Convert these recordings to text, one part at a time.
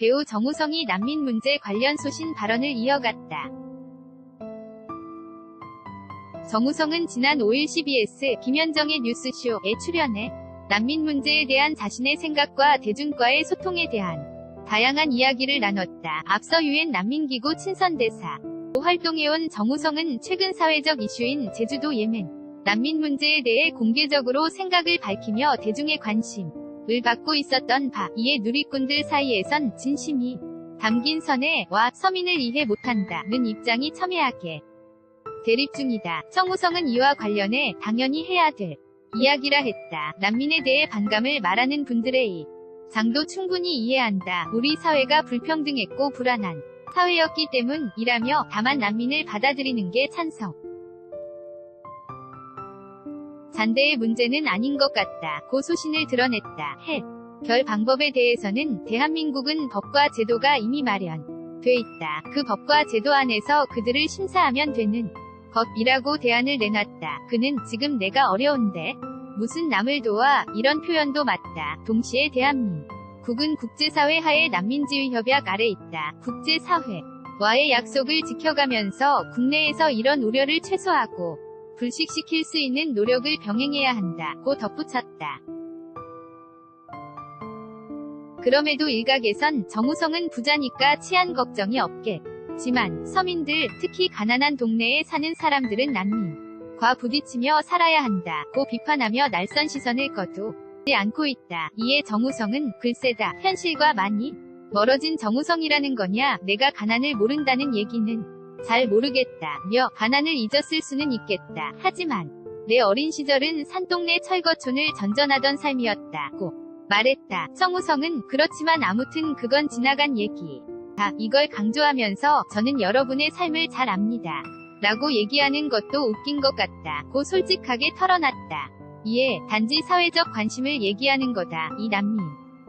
배우 정우성이 난민 문제 관련 소신 발언을 이어갔다. 정우성은 지난 5일 CBS 김현정의 뉴스쇼에 출연해 난민 문제에 대한 자신의 생각과 대중과의 소통에 대한 다양한 이야기를 나눴다. 앞서 유엔 난민기구 친선대사 활동해온 정우성은 최근 사회적 이슈인 제주도 예멘 난민 문제에 대해 공개적으로 생각을 밝히며 대중의 관심 을 받고 있었던 바 이에 누리꾼들 사이에선 진심이 담긴 선회와 서민을 이해 못한다는 입장이 첨예하게 대립 중이다. 정우성은 이와 관련해 당연히 해야 될 이야기라 했다. 난민에 대해 반감을 말하는 분들의 이 장도 충분히 이해한다. 우리 사회가 불평등했고 불안한 사회였기 때문이라며 다만 난민을 받아들이는 게 찬성. 잔대의 문제는 아닌 것 같다. 고 소신을 드러냈다. 해. 결 방법에 대해서는 대한민국은 법과 제도가 이미 마련돼 있다. 그 법과 제도 안에서 그들을 심사하면 되는 것이라고 대안을 내놨다. 그는 지금 내가 어려운데 무슨 남을 도와 이런 표현도 맞다. 동시에 대한민국은 국제사회 하에 난민지휘협약 아래 있다. 국제사회 와의 약속을 지켜가면서 국내에서 이런 우려를 최소화하고 불식시킬 수 있는 노력을 병행해야 한다. 고 덧붙였다. 그럼에도 일각에선 정우성은 부자니까 치안 걱정이 없겠지만 서민들, 특히 가난한 동네에 사는 사람들은 난민과 부딪히며 살아야 한다. 고 비판하며 날선 시선을 거두지 않고 있다. 이에 정우성은 글쎄다. 현실과 많이 멀어진 정우성이라는 거냐? 내가 가난을 모른다는 얘기는 잘 모르겠다며 가난을 잊었을 수는 있겠다. 하지만 내 어린 시절은 산동네 철거촌을 전전하던 삶이었다고 말했다. 정우성은 그렇지만 아무튼 그건 지나간 얘기. 다 이걸 강조하면서 저는 여러분의 삶을 잘 압니다. 라고 얘기하는 것도 웃긴 것 같다. 고 솔직하게 털어놨다. 이에 단지 사회적 관심을 얘기하는 거다. 이 난민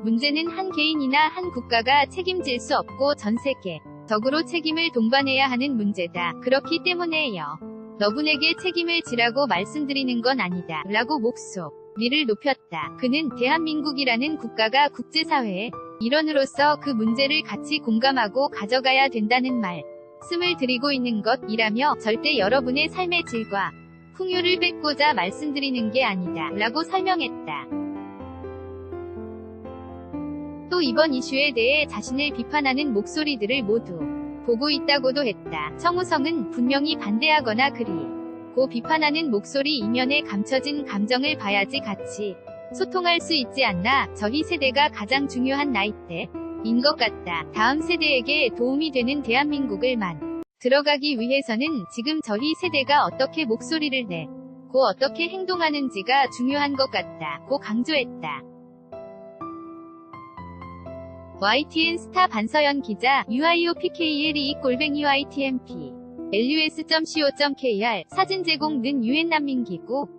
문제는 한 개인이나 한 국가가 책임질 수 없고 전 세계 적으로 책임을 동반해야 하는 문제다. 그렇기 때문에요. 너분에게 책임을 지라고 말씀드리는 건 아니다. 라고 목소리를 높였다. 그는 대한민국이라는 국가가 국제사회의 일원으로서 그 문제를 같이 공감하고 가져가야 된다는 말씀을 드리고 있는 것이라며 절대 여러분의 삶의 질과 풍요를 뺏고자 말씀드리는 게 아니다. 라고 설명했다. 또 이번 이슈에 대해 자신을 비판하는 목소리들을 모두 보고 있다고도 했다. 청우성은 분명히 반대하거나 그리 고 비판하는 목소리 이면에 감춰진 감정을 봐야지 같이 소통할 수 있지 않나 저희 세대가 가장 중요한 나이대인 것 같다. 다음 세대에게 도움이 되는 대한민국을 만 들어가기 위해서는 지금 저희 세대가 어떻게 목소리를 내 고 어떻게 행동하는지가 중요한 것 같다. 고 강조했다. YTN 스타 반서연 기자 UIOPKLE 골뱅이 YTMP LUS.co.kr 사진 제공 는 유엔 난민기구